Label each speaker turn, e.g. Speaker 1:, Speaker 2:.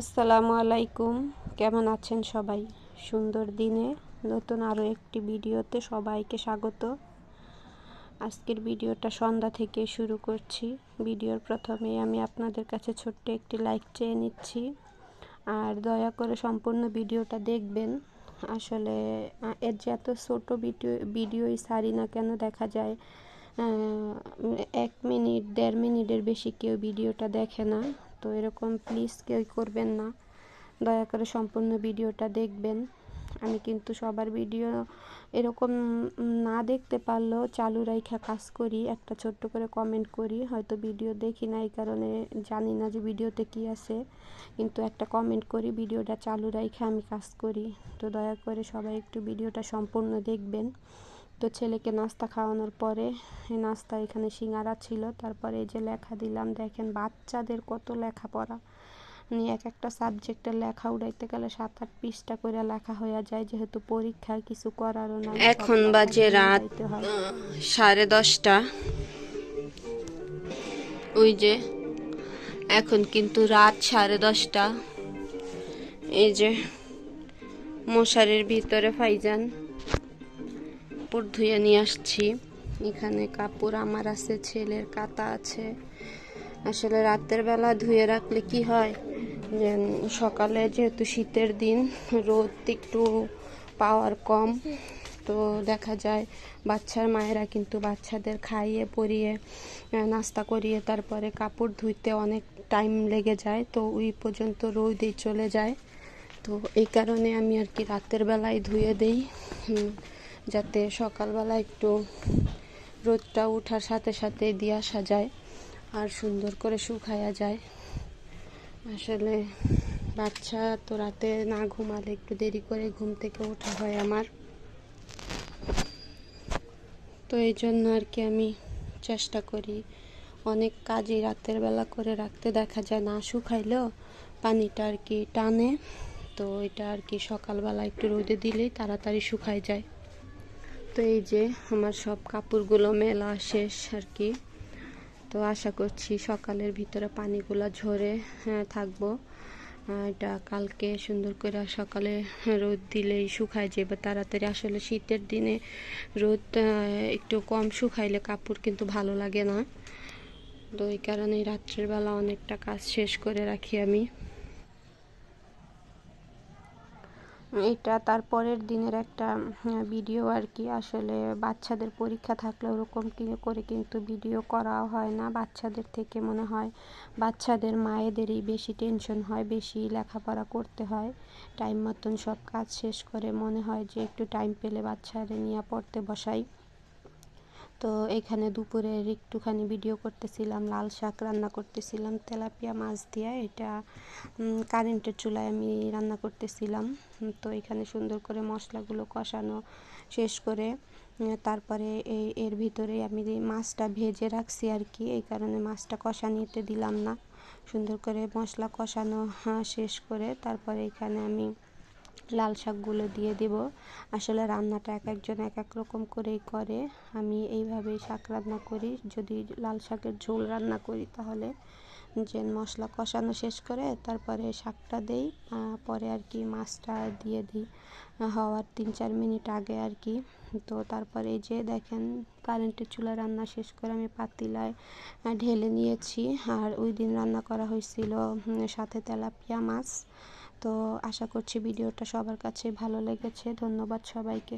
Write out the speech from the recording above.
Speaker 1: আসসালামু আলাইকুম। কেমন আছেন সবাই? সুন্দর দিনে নতুন আরও একটি ভিডিওতে সবাইকে স্বাগত। আজকের ভিডিওটা সন্ধ্যা থেকে শুরু করছি। ভিডিওর প্রথমে আমি আপনাদের কাছে ছোট্ট একটি লাইক চেয়ে নিচ্ছি। আর দয়া করে সম্পূর্ণ ভিডিওটা দেখবেন। আসলে এর যে এত ছোটো ভিডিও, ভিডিওই সারি না কেন দেখা যায় এক মিনিট, দেড় মিনিটের বেশি কেউ ভিডিওটা দেখে না। তো এরকম প্লিজ কেউ করবেন না। দয়া করে সম্পূর্ণ ভিডিওটা দেখবেন। আমি কিন্তু সবার ভিডিও এরকম না দেখতে পারলেও চালু রাইখা কাজ করি, একটা ছোট্ট করে কমেন্ট করি। হয়তো ভিডিও দেখি না, এই কারণে জানি না যে ভিডিওতে কি আছে। কিন্তু একটা কমেন্ট করি, ভিডিওটা চালু রাইখা আমি কাজ করি। তো দয়া করে সবাই একটু ভিডিওটা সম্পূর্ণ দেখবেন। তো ছেলেকে নাস্তা খাওয়ানোর পরে নাস্তা এখানে সিঙ্গারা ছিল। তারপরে এই যে লেখা দিলাম দেখেন বাচ্চাদের কত লেখা পড়া। নিয়ে এক একটা সাবজেক্টের লেখা উড়াইতে গেলে সাত আট পিসটা করে লেখা হয়ে যায় যেহেতু পরীক্ষায় কিছু করারও না
Speaker 2: এখন বাজে রাত সাড়ে দশটা। ওই যে এখন কিন্তু রাত সাড়ে দশটা। এই যে মশারির ভিতরে ফাইজান। কাপড় ধুয়ে নিয়ে আসছি। এখানে কাপড় আমার আছে, ছেলের কাতা আছে। আসলে রাতের বেলা ধুয়ে রাখলে কি হয়? যে সকালে যেহেতু শীতের দিন, রোদ একটু পাওয়ার কম, তো দেখা যায় বাচ্চার মায়েরা কিন্তু বাচ্চাদের খাইয়ে, পরিয়ে নাস্তা করিয়ে তারপরে কাপড় ধুইতে অনেক টাইম লেগে যায়, তো ওই পর্যন্ত রোদই চলে যায়। তো এই কারণে আমি আর কি রাতের বেলায় ধুয়ে দিই। যাতে সকালবেলা একটু রোদটা ওঠার সাথে সাথে দিয়ে আসা যায় আর সুন্দর করে শুকায়া যায়। আসলে বাচ্চা তো রাতে না ঘুমালে একটু দেরি করে ঘুম থেকে ওঠা হয় আমার। তো এই জন্য আর কি আমি চেষ্টা করি অনেক কাজই রাতের বেলা করে রাখতে। দেখা যায় না শুকাইলেও পানিটা আর কি টানে। তো এটা আর কি সকালবেলা একটু রোদে দিলেই তাড়াতাড়ি শুকায় যায়। তো এই যে আমার সব কাপড়গুলো মেলা শেষ আর কি। তো আশা করছি সকালের ভিতরে পানিগুলো ঝরে হ্যাঁ, থাকব। এটা কালকে সুন্দর করে সকালে রোদ দিলেই শুকায় যাবে। তাড়াতাড়ি আসলে শীতের দিনে রোদ একটু কম শুকাইলে কাপড় কিন্তু ভালো লাগে না। তো এই কারণে রাত্রের বেলা অনেকটা কাজ শেষ করে রাখি আমি।
Speaker 1: এটা তার পরের দিনের একটা ভিডিও আর কি। আসলে বাচ্চাদের পরীক্ষা থাকলে ওরকম করে কিন্তু ভিডিও করা হয় না। বাচ্চাদের থেকে মনে হয় বাচ্চাদের, মায়েদেরই বেশি টেনশন হয়, বেশি লেখাপড়া করতে হয়। টাইম মতন সব কাজ শেষ করে মনে হয় যে একটু টাইম পেলে বাচ্চাদের নিয়ে পড়তে বসাই। তো এখানে দুপুরের একটুখানি ভিডিও করতেছিলাম, লাল শাক রান্না করতেছিলাম, তেলাপিয়া মাছ দিয়ে এটা কারেন্টের চুলায় আমি রান্না করতেছিলাম। তো এখানে সুন্দর করে মশলাগুলো কষানো শেষ করে তারপরে এই এর ভিতরে আমি মাছটা ভেজে রাখছি আর কি, এই কারণে মাছটা কষা নিতে দিলাম না। সুন্দর করে মশলা কষানো শেষ করে, তারপরে এখানে আমি লাল শাকগুলো দিয়ে দেব। আসলে রান্নাটা এক একজন এক এক রকম করেই করে। আমি এইভাবেই শাক রান্না করি। যদি লাল শাকের ঝোল রান্না করি তাহলে যে মশলা কষানো শেষ করে তারপরে শাকটা দেই পরে আর কি মাছটা দিয়ে দিই। হওয়ার তিন চার মিনিট আগে আর কি। তো তারপরে এই যে দেখেন, কারেন্টের চুলা রান্না শেষ করে আমি পাতিলায় ঢেলে নিয়েছি। আর ওই দিন রান্না করা হয়েছিল সাথে তেলাপিয়া মাছ। তো আশা করছি ভিডিওটা সবার কাছে ভালো লেগেছে। ধন্যবাদ সবাইকে।